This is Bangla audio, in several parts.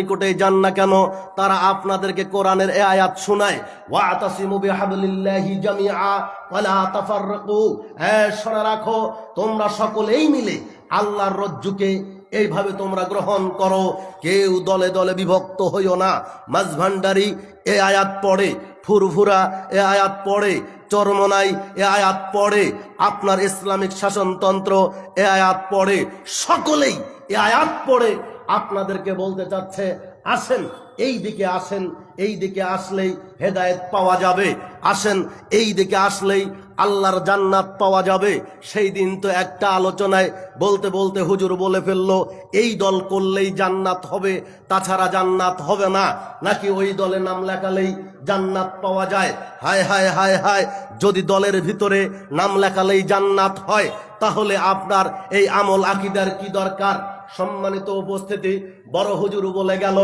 নিকটে যান না কেন? তারা আপনাদেরকে কোরআনের এ আয়াত শোনায়। ওয়াতাসিমু বিহাবলিল্লাহি জামিআ ওয়ালা শোনা রাখো, তোমরা সকলেই মিলে আল্লাহর রজ্জুকে এইভাবে তোমরা গ্রহণ করো। কেউ দলে দলে বিভক্ত হইও না। মাঝভান্ডারি এ আয়াত পড়ে, ফুরফুরা এ আয়াত পড়ে, চরমনাই এ আয়াত পড়ে, আপনার ইসলামিক শাসনতন্ত্র এ আয়াত পড়ে, সকলেই এ আয়াত পড়ে। আপনাদেরকে বলতে চাচ্ছে, আসেন, এই দিকে আসেন, এই দিকে আসলেই হেদায়েত পাওয়া যাবে। আসেন, এই দিকে আসলেই আল্লাহর জান্নাত পাওয়া যাবে। সেই দিন তো একটা আলোচনায় বলতে বলতে হুজুর বলে ফেলল, এই দল করলেই জান্নাত হবে, তাছাড়া জান্নাত হবে না। নাকি ওই দলে নাম লেখালেই জান্নাত পাওয়া যায়? হায় হায় হায় হায়, যদি দলের ভিতরে নাম লেখালেই জান্নাত হয়, তাহলে আপনার এই আমল আকিদার কি দরকার? সম্মানিত উপস্থিতি, বড় হুজুর বলে গেল,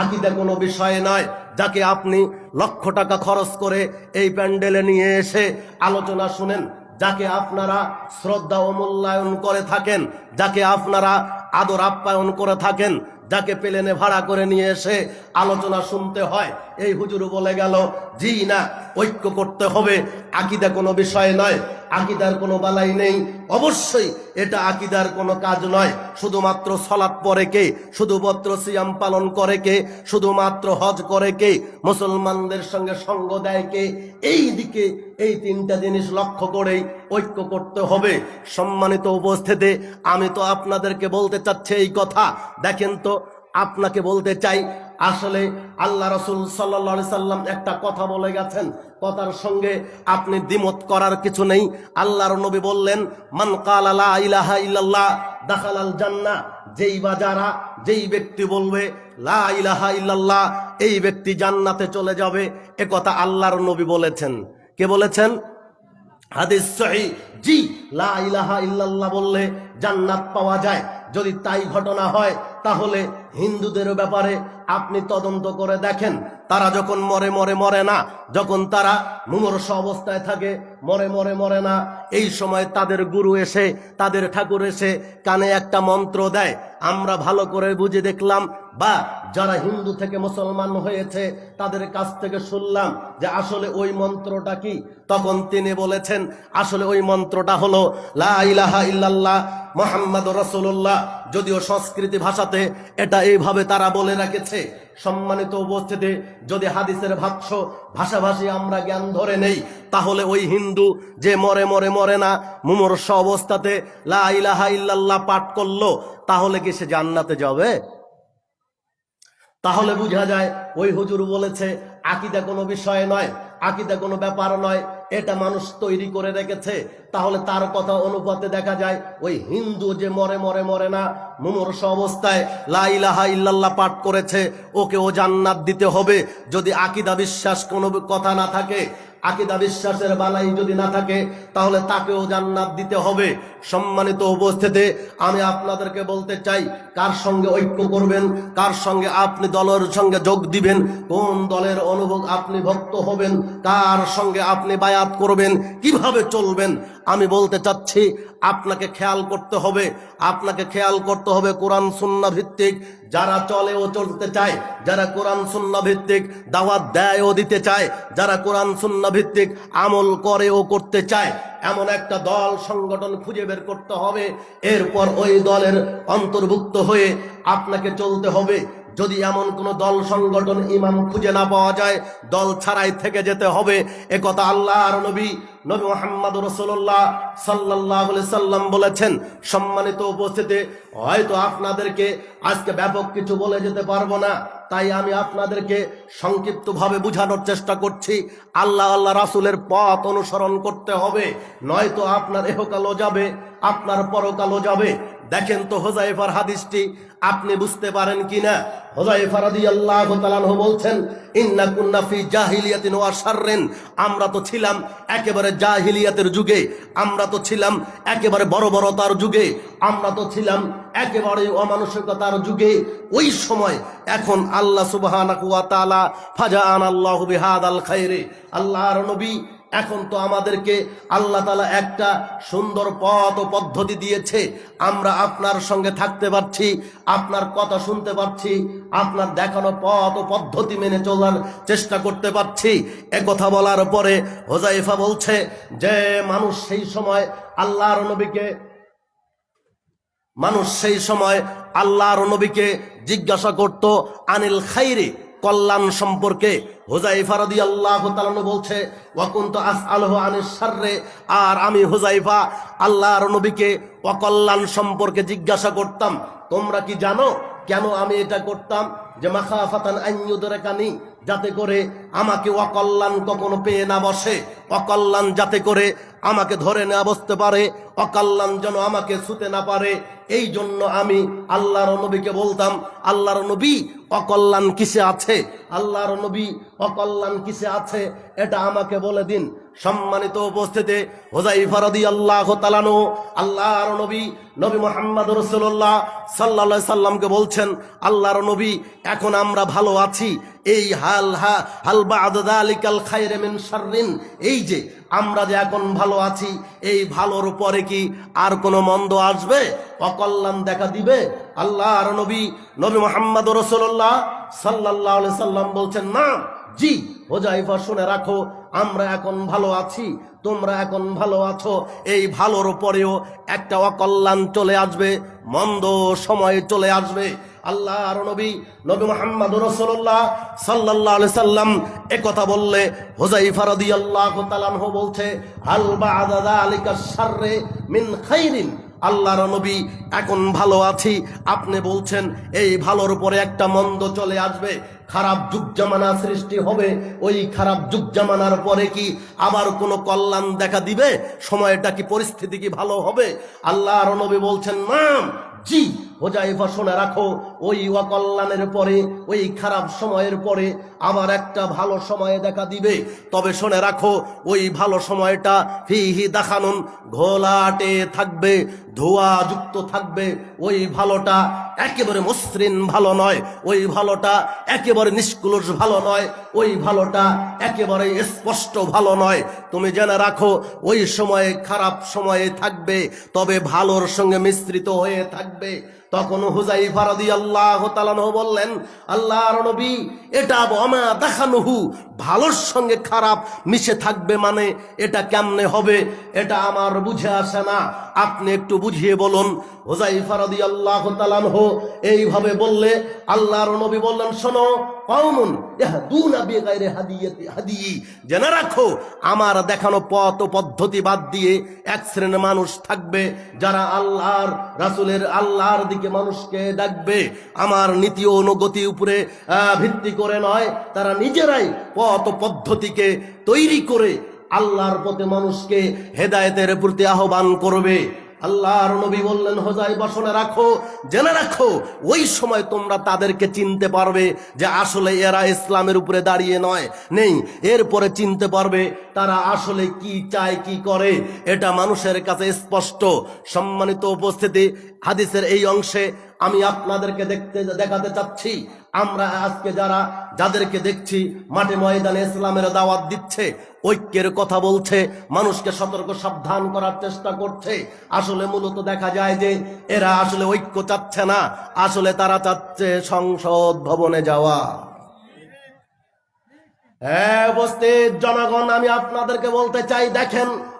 আকিদা কোনো বিষয় নয়, যাকে আপনি লক্ষ টাকা খরচ করে এই প্যান্ডেলে নিয়ে এসে আলোচনা শুনেন, যাকে আপনারা শ্রদ্ধা ও মূল্যায়ন করে থাকেন, যাকে আপনারা আদর আপ্যায়ন করে থাকেন, যাকে প্লেনে ভাড়া করে নিয়ে এসে আলোচনা শুনতে হয়, এই হুজুর বলে গেল, জি না, ঐক্য করতে হবে, আকিদা কোনো বিষয় নয় আকিদার কোনো বালাই নেই। অবশ্যই এটা আকিদার কোনো কাজ নয়। শুধুমাত্র সলাৎ পরে কে? শুধুমাত্র সিয়াম পালন করে কে? শুধুমাত্র হজ করে কে? মুসলমানদের সঙ্গে সঙ্গ দেয় কে? এই দিকে এই তিনটা জিনিস লক্ষ্য করেই ঐক্য করতে হবে। সম্মানিত উপস্থিতি, আমি তো আপনাদেরকে বলতে চাচ্ছি এই কথা। দেখেন তো, আপনাকে বলতে চাই আসলে আল্লাহ রসুল সাল্লা সাল্লাম একটা কথা বলে গেছেন। কথার সঙ্গে আপনি দ্বিমত করার কিছু নেই। আল্লাহর নবী বললেন, মান কালালা ইলাহা ইল্লাল্লাহ, দাখালাল জান্না যেই বা যারা, যেই ব্যক্তি বলবে, লা ইলাহা ইল্লাল্লাহ, এই ব্যক্তি জান্নাতে চলে যাবে। এ কথা আল্লাহর নবী বলেছেন। কে বলেছেন? হাদিস জি, লা ইলাহা ইল্লাল্লাহ বললে জান্নাত পাওয়া যায়। যদি তাই ঘটনা হয় তাহলে হিন্দুদের ব্যাপারে আপনি তদন্ত করে দেখেন। তারা যখন মরে মরে মরে না, যখন তারা মুমর্ষ অবস্থায় থাকে, মরে মরে মরে না, এই সময় তাদের গুরু এসে, তাদের ঠাকুর এসে কানে একটা মন্ত্র দেয়। আমরা ভালো করে বুঝে দেখলাম বা যারা হিন্দু থেকে মুসলমান হয়েছে, তাদের কাছ থেকে শুনলাম যে আসলে ওই মন্ত্রটা কি? তখন তিনি বলেছেন, আসলে ওই মন্ত্রটা হলো, লা ইলাহা ইল্লাল্লাহ মোহাম্মদ রসুল্লাহ যদিও সংস্কৃতি ভাষাতে এটা এইভাবে তারা বলে রেখেছে। সম্মানিত উপস্থিতি, যদি হাদিসের ভাষ্য ভাষাভাষী আমরা জ্ঞান ধরে নেই, তাহলে ওই হিন্দু যে মরে মরে মরে না, মুমূর্ষ অবস্থাতে লা ইলাহা ইল্লাল্লাহ পাঠ করল, তাহলে কি সে জান্নাতে যাবে? তাহলে বুঝা যায় ওই হুজুর বলেছে, আকিদা কোনো বিষয় নয়, আকিদা কোনো ব্যাপার নয়, এটা মানুষ তৈরি করে রেখেছে। তাহলে তার কথা অনুপাতে দেখা যায়, ওই হিন্দু যে মরে মরে মরে না, মুমূর্ষ অবস্থায় লাইলাহা ইল্লাল্লাহ পাঠ করেছে ওকে ও জান্নাত দিতে হবে। যদি আকিদা বিশ্বাস কোনো কথা না থাকে আকিদা বিশ্বাসের বালাই যদি না থাকে, তাহলে তাকেও জান্নাত দিতে হবে। সম্মানিত উপস্থিতে, আমি আপনাদেরকে বলতে চাই, কার সঙ্গে ঐক্য করবেন, কার সঙ্গে আপনি দলের সঙ্গে যোগ দিবেন, কোন দলের অনুভব আপনি ভক্ত হবেন, কার সঙ্গে আপনি বায়াত করবেন, কীভাবে চলবেন আমি বলতে চাচ্ছি, আপনাকে খেয়াল করতে হবে, আপনাকে খেয়াল করতে হবে কোরআন সুন্না ভিত্তিক। যারা চলে ও চলতে চায়, যারা কোরআন সুন্না ভিত্তিক দাওয়াত দেয় ও দিতে চায়, যারা কোরআন সুন্না ভিত্তিক আমল করে ও করতে চায়, এমন একটা দল সংগঠন খুঁজে বের করতে হবে। এরপর ওই দলের অন্তর্ভুক্ত হয়ে আপনাকে চলতে হবে। যদি এমন কোন দল সংগঠন ইমাম খুঁজে না পাওয়া যায়, দল ছাড়াই থেকে যেতে হবে। একথা আল্লাহ আর নবী নবী মোহাম্মদ রসুল্লাহ সাল্লাহ সাল্লাম বলেছেন। সম্মানিত উপস্থিতি, হয়তো আপনাদেরকে আজকে ব্যাপক কিছু বলে যেতে পারব না, তাই আমি আপনাদেরকে সংক্ষিপ্তভাবে বোঝানোর চেষ্টা করছি। আল্লাহ আল্লাহ রাসুলের পথ অনুসরণ করতে হবে, নয়তো আপনার এহকালও যাবে, আপনার পরকালও যাবে। দেখেন তো হোজাইফার হাদিসটি, আপনি বুঝতে পারেন কিনা? হোজাইফা রাদিয়াল্লাহু তাআলা বলছেন, ইন্না কুন্না জাহিলিয়াতিন ওয়া শাররিন। আমরা তো ছিলাম একেবারে জাহিলিয়াতের যুগে, আমরা তো ছিলাম একেবারে বড় বড়তার যুগে, আমরা তো ছিলাম একেবারে অমানসিকতার যুগে। ওই সময় এখন আল্লাহ সুবহানাহু ওয়া তাআলা ফাজাআন আল্লাহু বিহাদাল খাইরে। আল্লাহর নবী এখন তো আমাদেরকে আল্লাহ তালা একটা সুন্দর পথ ও পদ্ধতি দিয়েছে। আমরা আপনার সঙ্গে থাকতে পারছি, আপনার কথা শুনতে পারছি, আপনার দেখানো পথ ও পদ্ধতি মেনে চলার চেষ্টা করতে পারছি। কথা বলার পরে হোজাইফা বলছে যে, মানুষ সেই সময় আল্লাহর নবীকে, মানুষ সেই সময় আল্লাহর নবীকে জিজ্ঞাসা করত, আনিল খাইরে? কল্যাণ সম্পর্কে হুজাইফা রাদি আল্লাহ তালানু বলছে ওয়াকুন্ত আস আলহ আনিস আর আমি হুজাইফা আল্লাহর নবীকে অকল্যাণ সম্পর্কে জিজ্ঞাসা করতাম, তোমরা কি জানো কেন আমি এটা করতাম? যে মাখাফাতান আইয়ুদরে কানি যাতে করে আমাকে অকল্যাণ কখনো পেয়ে না বসে, অকল্যাণ যাতে করে আমাকে ধরে না বসতে পারে অকল্যাণ যেন আমাকে ছুতে না পারে। এই জন্য আমি আল্লাহর নবীকে বলতাম, আল্লাহর নবী, অকল্যাণ কিসে আছে? আল্লাহর নবী, অকল্যাণ কিসে আছে? এটা আমাকে বলে দিন। সম্মানিত উপস্থিতি হোজাই রাদি আল্লাহ তালানো আল্লাহর নবী নবী মোহাম্মদ রসুল্লাহ সাল্লা সাল্লামকে বলছেন, আল্লাহর নবী, এখন আমরা ভালো আছি। এই হাল হা, হাল বাদালিকাল খায়রে মিন শাররিন। এই যে, আমরা যে এখন ভালো আছি, এই ভালোর পরে কি আর কোনো মন্দ আসবে? অকল্যাণ দেখা দিবে? আল্লাহ আর নবী নবী মোহাম্মদ রসল্লাহ সাল্লাহ সাল্লাম বলছেন, না, জি, হোজাইফা শুনে রাখো, আমরা এখন ভালো আছি, তোমরা এখন ভালো আছো, এই ভালোর পরেও একটা অকল্যাণ চলে আসবে, মন্দ সময় চলে আসবে। আল্লাহর নবী নবী মোহাম্মদ রসুল্লাহ সাল্লাহ সাল্লাম এ কথা বললে হোজাই রদি আল্লাহ তালানহ বলছে আল বাদা আলিকা সাররে মিন খাইরিন? আল্লাহর নবী, এখন ভালো আছি। আপনি বলছেন, এই ভালোর উপরে একটা মন্দ চলে আসবে, খারাপ যুগ জামানা সৃষ্টি হবে, ওই খারাপ যুগ জামানার পরে কি আবার কোনো কল্যাণ দেখা দিবে? সময়টা কি পরিস্থিতি কি ভালো হবে? আল্লাহর নবী বলছেন, নাম, জি। হোজাইফা শুনে রাখো, ওই অকল্যাণের পরে, ওই খারাপ সময়ের পরে আবার একটা ভালো সময় দেখা দিবে। তবে শুনে রাখো, ওই ভালো সময়টা ফিহি দেখানুন, ঘোলাটে থাকবে, ধোয়া যুক্ত থাকবে। ওই ভালোটা একেবারে মসৃণ ভালো নয়, ওই ভালোটা একেবারে নিষ্কুলস ভালো নয়, ওই ভালোটা একেবারে স্পষ্ট ভালো নয়। তুমি জেনে রাখো, ওই সময়ে খারাপ সময়ে থাকবে, তবে ভালোর সঙ্গে মিশ্রিত হয়ে থাকবে। তখন হুজাই ফারদি আল্লাহ তালানহ বললেন, আল্লাহর নবী, এটা অমা দেখানুহু ভালোর সঙ্গে খারাপ মিশে থাকবে মানে এটা কেমনে হবে? এটা আমার বুঝে আসে না। আপনি একটু বুঝিয়ে বলুন। হুজাই ফারদি আল্লাহ তালানহ এইভাবে বললে, আল্লাহর নবী বললেন, শোনো হাদিয়াতি, হাদিয়ি, জেনে রাখো, আমার দেখানো পথ পদ্ধতি বাদ দিয়ে এক শ্রেণির মানুষ থাকবে যারা আল্লাহর, রাসূলের আল্লাহর দিকে মানুষকে ডাকবে, আমার নীতি অনুগতি উপরে ভিত্তি করে নয়, তারা নিজেরাই পথ পদ্ধতিকে তৈরি করে আল্লাহর পথে মানুষকে হেদায়েতের প্রতি আহ্বান করবে। আল্লাহর নবী বললেন, হোজাই, বসনে রাখো, জেনে রাখো, ওই সময় তোমরা তাদেরকে চিনতে পারবে যে আসলে এরা ইসলামের উপরে দাঁড়িয়ে নয়, নেই। এরপরে চিনতে পারবে তারা আসলে কি চায়, কি করে। এটা মানুষের কাছে স্পষ্ট। সম্মানিত উপস্থিতি, হাদিসের এই অংশে আমি আপনাদেরকে দেখতে, দেখাতে চাচ্ছি। আমরা আজকে যারা, যাদেরকে দেখছি, মাঠে ময়দানে ইসলামের দাওয়াত দিচ্ছে, ঐক্যের কথা বলছে, মানুষকে সতর্ক, সাবধান করার চেষ্টা করছে। আসলে মূলত দেখা যায় যে, এরা আসলে ঐক্য চাচ্ছে না, আসলে তারা চাচ্ছে সংসদ ভবনে যাওয়া। হ্যাঁ উপস্থিত জনগণ, আমি আপনাদেরকে বলতে চাই, দেখেন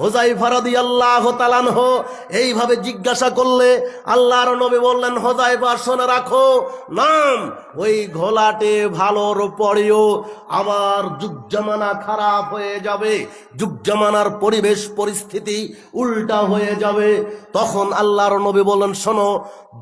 হুজাইফা রাদিয়াল্লাহু তাআলানো এইভাবে জিজ্ঞাসা করলে আল্লাহর নবী বললেন হুজাইফা শুনে রাখো, নাম, ওই ঘোলাটে ভালোর পরেও আবার যুগ জামানা খারাপ হয়ে যাবে, যুগ জামানার পরিবেশ পরিস্থিতি উল্টা হয়ে যাবে। তখন আল্লাহর নবী বলেন শোনো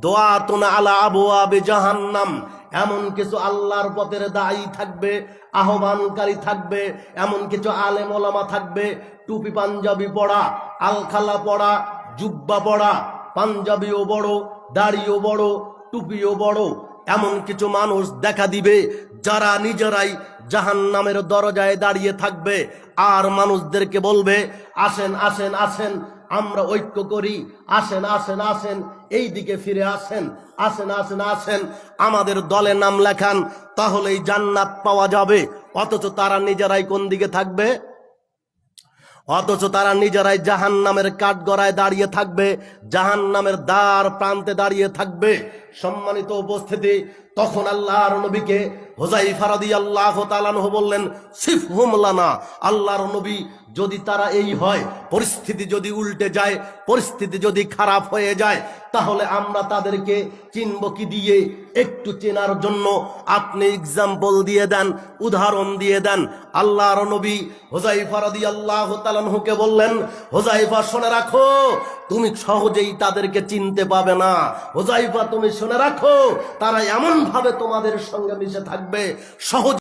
দোয়া তুনা আলা আবু আবে জাহান্নাম এমন কিছু আল্লাহর পথের দায়ী থাকবে, আহ্বানকারী থাকবে, এমন কিছু আলেম ওলামা থাকবে, টুপি পাঞ্জাবি পড়া আলখালা পড়া, জুব্বা পড়া, পাঞ্জাবিও বড়, দাড়িও বড়, টুপিও বড়, এমন কিছু মানুষ দেখা দিবে যারা নিজেরাই জাহান নামের দরজায় দাঁড়িয়ে থাকবে। আর মানুষদেরকে বলবে, আসেন আসেন আসেন আমরা ঐক্য করি। আসেন আসেন আসেন এই দিকে ফিরে আসেন। আসেন আসেন আসেন, আমাদের দলে নাম লেখান, তাহলেই জান্নাত পাওয়া যাবে। অথচ তারা নিজেরাই কোন দিকে থাকবে? অথচ তারা নিজেরাই জাহান নামের কাঠগড়ায় দাঁড়িয়ে থাকবে জাহান নামের দ্বার প্রান্তে দাঁড়িয়ে থাকবে। সম্মানিত উপস্থিতি, তখন আল্লাহর নবীকে হোজাই ফারাদি আল্লাহ তালানহ বললেন, সিফ হুমলানা আল্লাহর নবী, যদি তারা এই হয়, পরিস্থিতি যদি উল্টে যায়, পরিস্থিতি যদি খারাপ হয়ে যায়, তাহলে আমরা তাদেরকে চিনব কি দিয়ে? একটু চেনার জন্য আপনি এক্সাম্পল দিয়ে দেন, উদাহরণ দিয়ে দেন। আল্লাহর নবী হোজাইফা রাদি আল্লাহ তালানহুকে বললেন হোজাইফা শুনে রাখো তুমি সহজেই তাদেরকে চিনতে পাবে না। হোজাইফা তুমি শুনে রাখো, তারা এমন ভাবে তোমাদের সঙ্গে মিশে থাকবে। সহজ